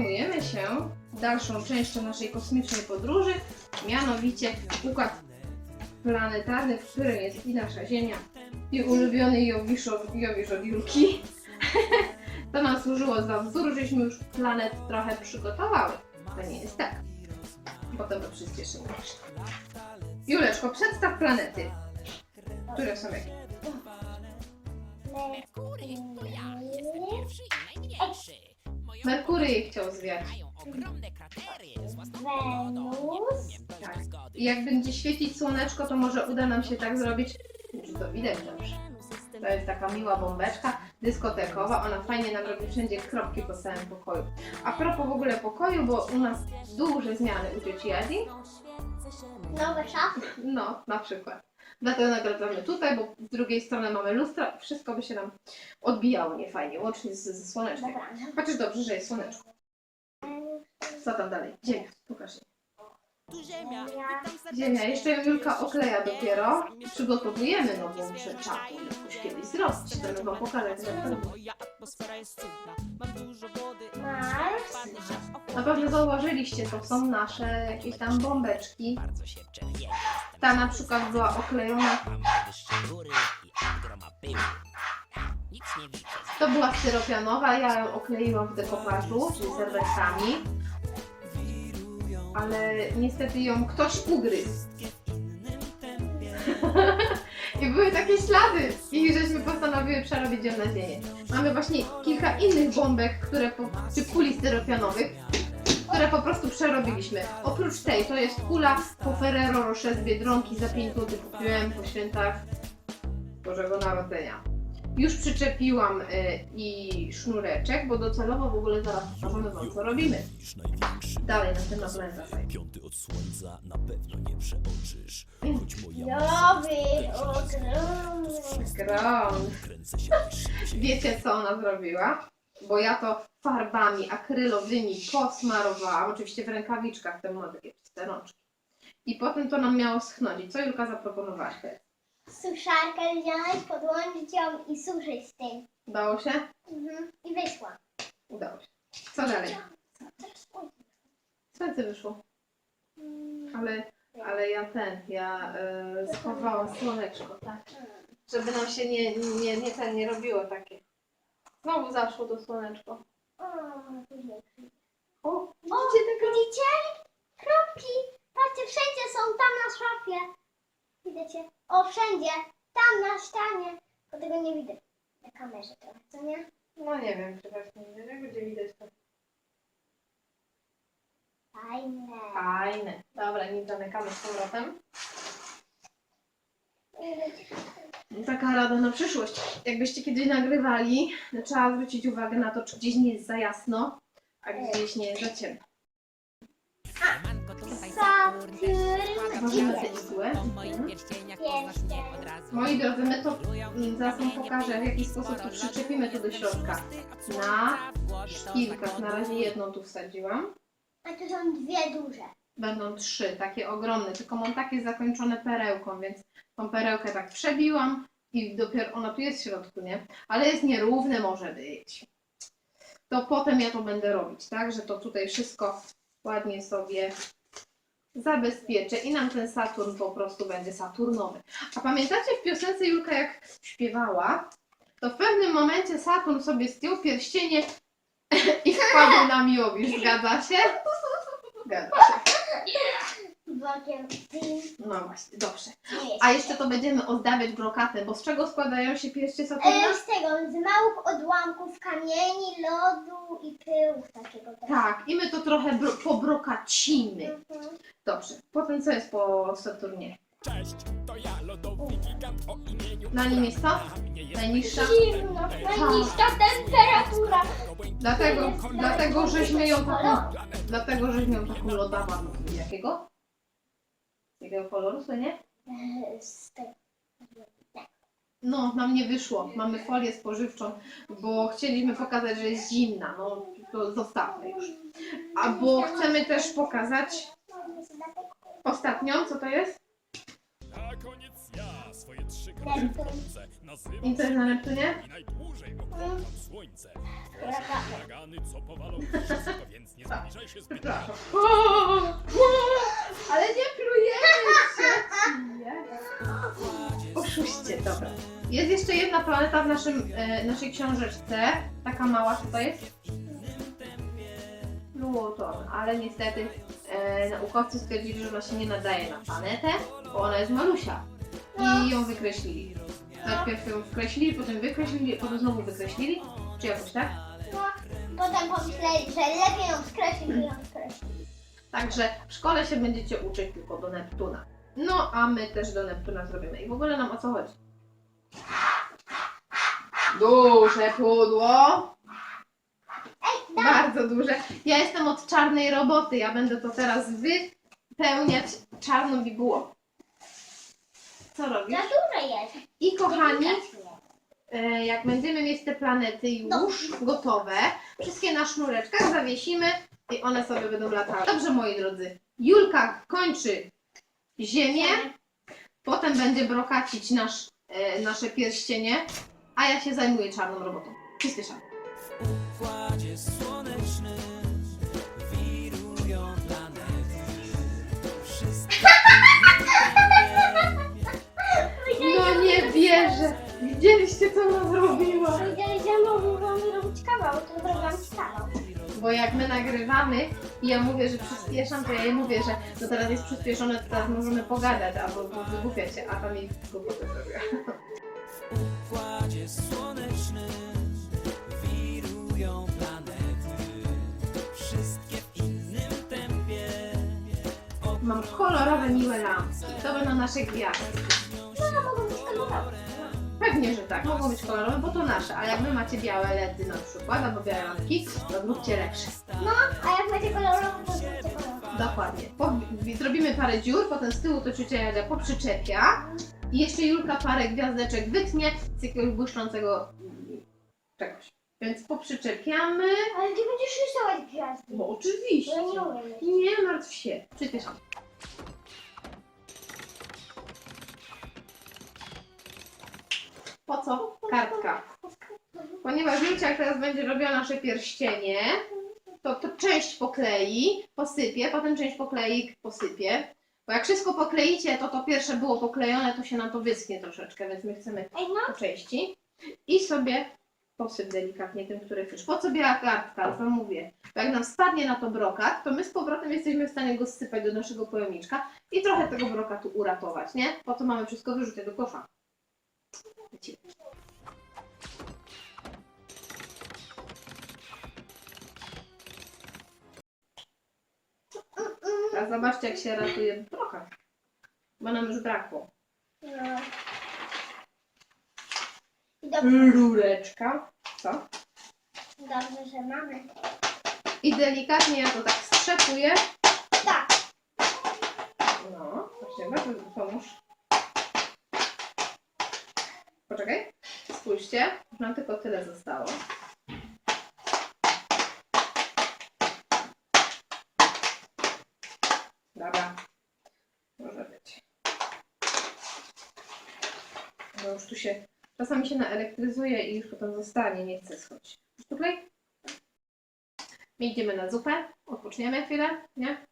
zajmujemy się dalszą częścią naszej kosmicznej podróży, mianowicie układ planetarny, w którym jest i nasza Ziemia, i ulubiony Jowiszo, Jowisz od Julki. To nam służyło za wzór, żeśmy już planet trochę przygotowały. To nie jest tak. Potem to przyspieszymy. Juleczko, przedstaw planety. Które są jakie? Merkury Merkury chciał zwiać. Wenus. Tak. I jak będzie świecić słoneczko, to może uda nam się tak zrobić, czy to widać dobrze. To jest taka miła bombeczka dyskotekowa, ona fajnie nam robi wszędzie kropki po całym pokoju. A propos w ogóle pokoju, bo u nas duże zmiany u cioci Adi, Nowe szafy. no na przykład. Dlatego nagradzamy tutaj, bo z drugiej strony mamy lustra i wszystko by się nam odbijało niefajnie, łącznie z, ze słoneczkiem. Chociaż dobrze, że jest słoneczko. Co tam dalej? Ziemia, pokaż jej. Tu ziemia, Ziemia. witam serdecznie. Ziemia, jeszcze ją Julka okleja dopiero. Przygotowujemy nową przyczapę, jakoś kiedyś zrobić. Chcemy wam pokazać jak to robi. Moja atmosfera jest cudna. Mam dużo wody. Na pewno zauważyliście, to są nasze jakieś tam bombeczki. Bardzo się czerwię. Ta na przykład była oklejona, to była styropianowa, ja ją okleiłam w dekopażu, czyli serwetkami. Ale niestety ją ktoś ugryzł. I były takie ślady i żeśmy postanowiły przerobić ją na ziemię. Mamy właśnie kilka innych bombek, które po, czy kuli styropianowych, które po prostu przerobiliśmy. Oprócz tej, to jest kula po Ferrero Rocher z Biedronki za 5 zł kupiłem po świętach Bożego Narodzenia. Już przyczepiłam y, i sznureczek, bo docelowo w ogóle zaraz pokażemy wam co robimy. Dalej następna planeta. Piąty od słońca na pewno nie przeoczysz. Choć moja Nowy. muzyka Ogromny. Grom. kręcę się niż Wiecie co ona zrobiła? Bo ja to farbami akrylowymi posmarowałam, oczywiście w rękawiczkach, te ma takie. I potem to nam miało schnąć. I co Julka zaproponowałaś teraz? Suszarkę wziąć, podłączyć ją i suszyć z tym. Udało się? Mhm. I wyszła. Udało się. Co dalej? Słońce wyszło. Mm, Ale, ale ja ten, ja y, schowałam słoneczko, tak. Żeby nam się nie, nie, nie ten nie robiło takie. Znowu zaszło to słoneczko. O, O, widzicie tego? widzicie? Kropki. Patrzcie, wszędzie są tam na szafie. Widzicie? O, wszędzie. Tam na ścianie. Bo tego nie widać. Na kamerze trochę, co nie? No nie wiem, czy właśnie widać, jak będzie widać to. Fajne. Fajne. Dobra, nic zamykamy z powrotem. Taka rada na przyszłość. Jakbyście kiedyś nagrywali, trzeba zwrócić uwagę na to, czy gdzieś nie jest za jasno, a gdzieś nie jest za ciemno. Po moich pierścieniach poznasz mnie od razu. Moi drodzy, my to mm, zaraz wam pokażę, w jaki sposób to przyczepimy tu do środka. Na szpilkach, na razie jedną tu wsadziłam. A tu są dwie duże. Będą trzy, takie ogromne, tylko mam takie zakończone perełką, więc tą perełkę tak przebiłam i dopiero ona tu jest w środku, nie? Ale jest nierówne może być. To potem ja to będę robić, tak? Że to tutaj wszystko ładnie sobie zabezpieczę i nam ten Saturn po prostu będzie Saturnowy. A pamiętacie w piosence Julka jak śpiewała, to w pewnym momencie Saturn sobie zdjął pierścienie i wpadł na Miłowisz, zgadza się? Zgadza się. No właśnie, dobrze. A jeszcze to będziemy ozdabiać brokatem, bo z czego składają się pierście Saturna? E, z tego, z małych odłamków kamieni, lodu i pyłów takiego. też. Tak, i my to trochę bro pobrokacimy. Mhm. Dobrze, potem co jest po Saturnie? Cześć, to ja lodowy gigant o imieniu Na nim jest to? Najniższa? Zimno, najniższa temperatura. Dlatego, dlatego żeśmy ją taką, dlatego żeśmy ją taką lodową. Jakiego? Jakiego koloru, co nie? Z tego. No, nam nie wyszło. Mamy folię spożywczą, bo chcieliśmy pokazać, że jest zimna. No, to zostawmy już. Albo chcemy też pokazać ostatnią, co to jest? Na koniec ja swoje trzy Neptun. kręce. Nazywa I co jest na Neptunie? i najdłużej oglądam słońce. Huragan. Huragany, co powalą wszystko, więc nie zbliżaj się zbyt Przepraszam. daleko. O, o, ale nie. Oszuście, dobra. Jest jeszcze jedna planeta w naszym, e, naszej książeczce. Taka mała tutaj jest. Pluton, ale niestety e, naukowcy stwierdzili, że ona się nie nadaje na planetę, bo ona jest malusia. I ją wykreślili. Najpierw ją wykreślili, potem wykreślili, potem znowu wykreślili. Czy jakoś tak? No, potem pomyśleli, że lepiej ją skreślić i ją. Także w szkole się będziecie uczyć tylko do Neptuna. No, a my też do Neptuna zrobimy. I w ogóle nam o co chodzi? Duże pudło. Bardzo duże. Ja jestem od czarnej roboty. Ja będę to teraz wypełniać czarną bibułą. Co robisz? Za duże jest. I kochani, e, jak będziemy mieć te planety już gotowe, wszystkie na sznureczkach zawiesimy i one sobie będą latały. Dobrze, moi drodzy. Julka kończy ziemię, potem będzie brokacić nasz, e, nasze pierścienie, a ja się zajmuję czarną robotą. Przyspieszam. Układzie słonecznym wirują planety. Wszystkie No nie wierzę! Widzieliście, co ona zrobiła? Powiedzieli, że mogą mi robić kawał, to zrobiłam ci kawał. Bo jak my nagrywamy i ja mówię, że przyspieszam, to ja jej mówię, że no teraz jest przyspieszone, to teraz możemy pogadać albo bo wygłupiać się, a tam jej głupotę zrobiła. układzie słonecznym wirują planety. Wszystkie w innym tempie. Mam kolorowe miłe lampki. To będą nasze gwiazdy. No, mogą być kolorowe. Pewnie, że tak. Mogą być kolorowe, bo to nasze. A jak wy macie białe LEDy na przykład, albo białe lampki, to zróbcie lepsze. No, a jak macie kolorowe, to zróbcie kolorowe. Dokładnie. Po, zrobimy parę dziur, potem z tyłu to ciocia Jadzia poprzyczepia. I jeszcze Julka parę gwiazdeczek wytnie z jakiegoś błyszczącego czegoś. Więc poprzyczepiamy. Ale ty będziesz rysować gwiazdy. Bo oczywiście. Ja nie umiem. Nie martw się. Przyspieszam. Po co? Kartka. Ponieważ Julcia jak teraz będzie robiła nasze pierścienie, to, to część poklei, posypie, potem część poklei, posypie. Bo jak wszystko pokleicie, to to pierwsze było poklejone, to się nam to wyschnie troszeczkę, więc my chcemy no, po części. I sobie posyp delikatnie tym, który chcesz. Po co biała kartka? Wam mówię. Bo jak nam spadnie na to brokat, to my z powrotem jesteśmy w stanie go sypać do naszego pojemniczka i trochę tego brokatu uratować, nie? Po to mamy wszystko wyrzucić do kosza. Teraz zobaczcie, jak się ratuje brokat. Bo nam już brakło. no. I Dobrze, Rureczka. Co? dobrze, że mamy. I delikatnie ja to tak strzepuję. Tak, No, proszę bardzo, pomóż. Poczekaj, spójrzcie, już nam tylko tyle zostało. Dobra, może być. Bo już tu się, czasami się naelektryzuje i już potem zostanie, nie chce schodzić. Tutaj? My idziemy na zupę, odpoczniemy chwilę, nie?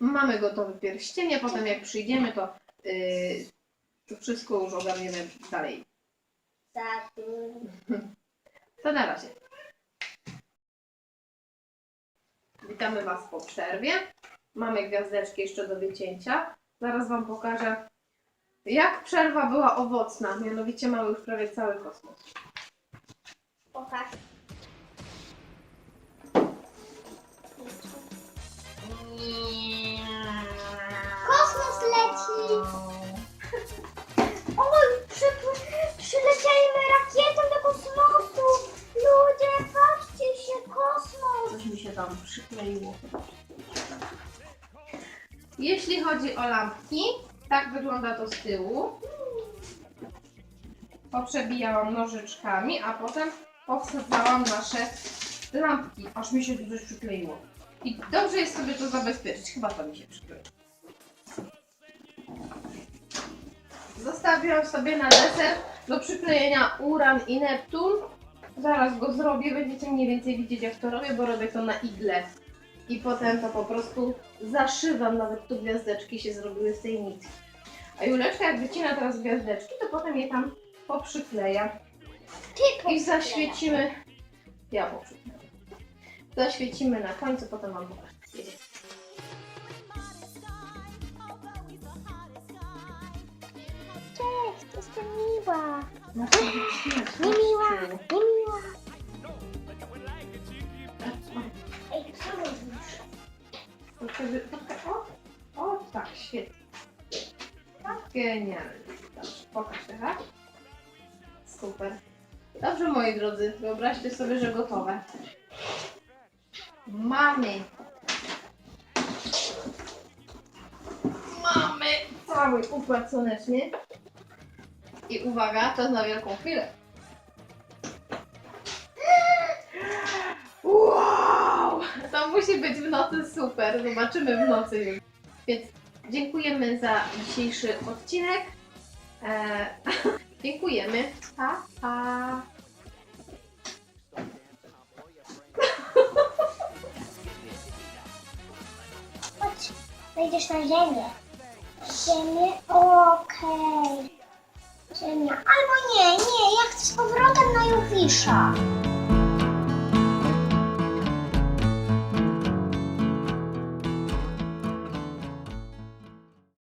Mamy gotowe pierścienie, potem jak przyjdziemy, to, yy, to wszystko już ogarniemy dalej. tak. To na razie. Witamy Was po przerwie. Mamy gwiazdeczki jeszcze do wycięcia. Zaraz Wam pokażę, jak przerwa była owocna. Mianowicie mamy już prawie cały kosmos. Pokaż. Przykleiło. Jeśli chodzi o lampki, tak wygląda to z tyłu. Poprzebijałam nożyczkami, a potem powsadzałam nasze lampki, aż mi się tu coś przykleiło. I dobrze jest sobie to zabezpieczyć. Chyba to mi się przykleiło. Zostawiłam sobie na deser do przyklejenia Uran i Neptun. Zaraz go zrobię, będziecie mniej więcej widzieć jak to robię, bo robię to na igle. I potem to po prostu zaszywam, nawet tu gwiazdeczki się zrobiły z tej nitki. A Juleczka jak wycina teraz gwiazdeczki, to potem je tam poprzykleja. I zaświecimy. Ja poprzykleję. Zaświecimy na końcu, potem mam. Jedzie. Cześć, jestem miła. No to śmiać, Niemiła, Kościół. niemiła. Ej, Tak, O, o, tak, świetnie. Genialnie. Dobrze, pokaż teraz. Super. Dobrze, moi drodzy, wyobraźcie sobie, że gotowe. Mamy. Mamy cały układ słoneczny. I uwaga, czas na wielką chwilę. Wow! To musi być w nocy super. Zobaczymy w nocy już. Więc dziękujemy za dzisiejszy odcinek. Eee, dziękujemy. Pa, pa. Chodź, wejdziesz na ziemię. Ziemię? Okej. Ziemia. Albo nie, nie, ja chcę z powrotem na Jowisza.